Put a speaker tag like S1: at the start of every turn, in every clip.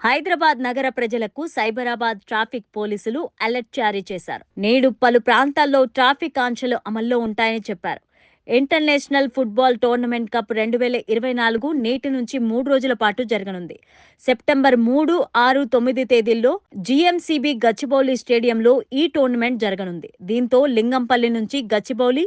S1: హైదరాబాద్ నగర ప్రజలకు సైబరాబాద్ ట్రాఫిక్ పోలీసులు అలర్ట్ జారీ చేశారు. నేడు పలు ప్రాంతాల్లో ట్రాఫిక్ ఆంక్షలు అమల్లో ఉంటాయని చెప్పారు. ఇంటర్నేషనల్ ఫుట్బాల్ టోర్నమెంట్ కప్ రెండు వేల ఇరవై నాలుగు నేటి నుంచి మూడు రోజుల పాటు జరగనుంది. సెప్టెంబర్ మూడు ఆరు తొమ్మిది తేదీల్లో జిఎంసిబి గచ్చిబౌలి స్టేడియంలో ఈ టోర్నమెంట్ జరగనుంది. దీంతో లింగంపల్లి నుంచి గచ్చిబౌలి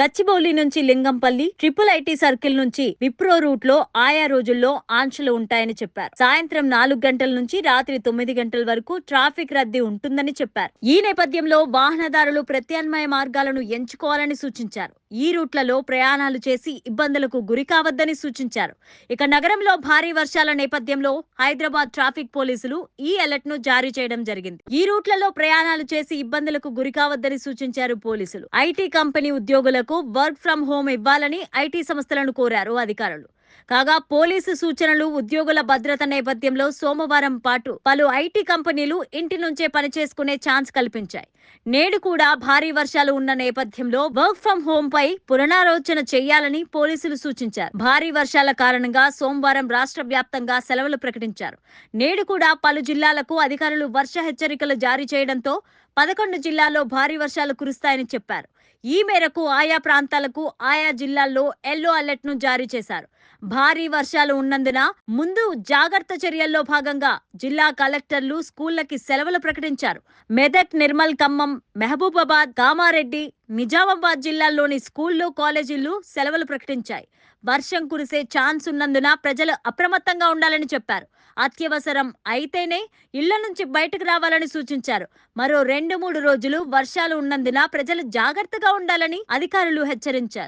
S1: గచ్చిబౌలి నుంచి లింగంపల్లి ట్రిపుల్ ఐటీ సర్కిల్ నుంచి విప్రో రూట్లో ఆయా రోజుల్లో ఆంక్షలు ఉంటాయని చెప్పారు. సాయంత్రం నాలుగు గంటల నుంచి రాత్రి తొమ్మిది గంటల వరకు ట్రాఫిక్ రద్దీ ఉంటుందని చెప్పారు. ఈ నేపథ్యంలో వాహనదారులు ప్రత్యామ్నాయ మార్గాలను ఎంచుకోవాలని సూచించారు. ఈ రూట్లలో ప్రయాణాలు చేసి ఇబ్బందులకు గురి కావద్దని సూచించారు. ఇక నగరంలో భారీ వర్షాల నేపథ్యంలో హైదరాబాద్ ట్రాఫిక్ పోలీసులు ఈ అలర్ట్ను జారీ చేయడం జరిగింది. ఈ రూట్లలో ప్రయాణాలు చేసి ఇబ్బందులకు గురి కావద్దని సూచించారు పోలీసులు. ఐటీ కంపెనీ ఉద్యోగులకు వర్క్ ఫ్రం హోమ్ ఇవ్వాలని ఐటీ సంస్థలను కోరారు అధికారులు. కాగా పోలీసు సూచనలు ఉద్యోగుల భద్రత నేపథ్యంలో సోమవారం పాటు పలు ఐటీ కంపెనీలు ఇంటి నుంచే పనిచేసుకునే ఛాన్స్ కల్పించాయి. నేడు కూడా భారీ వర్షాలు ఉన్న నేపథ్యంలో వర్క్ ఫ్రం హోం పై పునరాలోచన చేయాలని పోలీసులు సూచించారు. భారీ వర్షాల కారణంగా సోమవారం రాష్ట్ర వ్యాప్తంగా సెలవులు ప్రకటించారు. నేడు కూడా పలు జిల్లాలకు అధికారులు వర్ష హెచ్చరికలు జారీ చేయడంతో పదకొండు జిల్లాల్లో భారీ వర్షాలు కురుస్తాయని చెప్పారు. ఈ మేరకు ఆయా ప్రాంతాలకు ఆయా జిల్లాల్లో ఎల్లో అలర్ట్ను జారీ చేశారు. భారీ వర్షాలు ఉన్నందున ముందు జాగ్రత్త చర్యల్లో భాగంగా జిల్లా కలెక్టర్లు స్కూళ్ళకి సెలవులు ప్రకటించారు. మెదక్ నిర్మల్ ఖమ్మం మహబూబాబాద్ కామారెడ్డి నిజామాబాద్ జిల్లాల్లోని స్కూళ్ళు కాలేజీలు సెలవులు ప్రకటించాయి. వర్షం కురిసే ఛాన్స్ ఉన్నందున ప్రజలు అప్రమత్తంగా ఉండాలని చెప్పారు. అత్యవసరం అయితేనే ఇళ్ళ నుంచి బయటకు రావాలని సూచించారు. మరో రెండు మూడు రోజులు వర్షాలు ఉన్నందున ప్రజలు జాగ్రత్తగా ఉండాలని అధికారులు హెచ్చరించారు.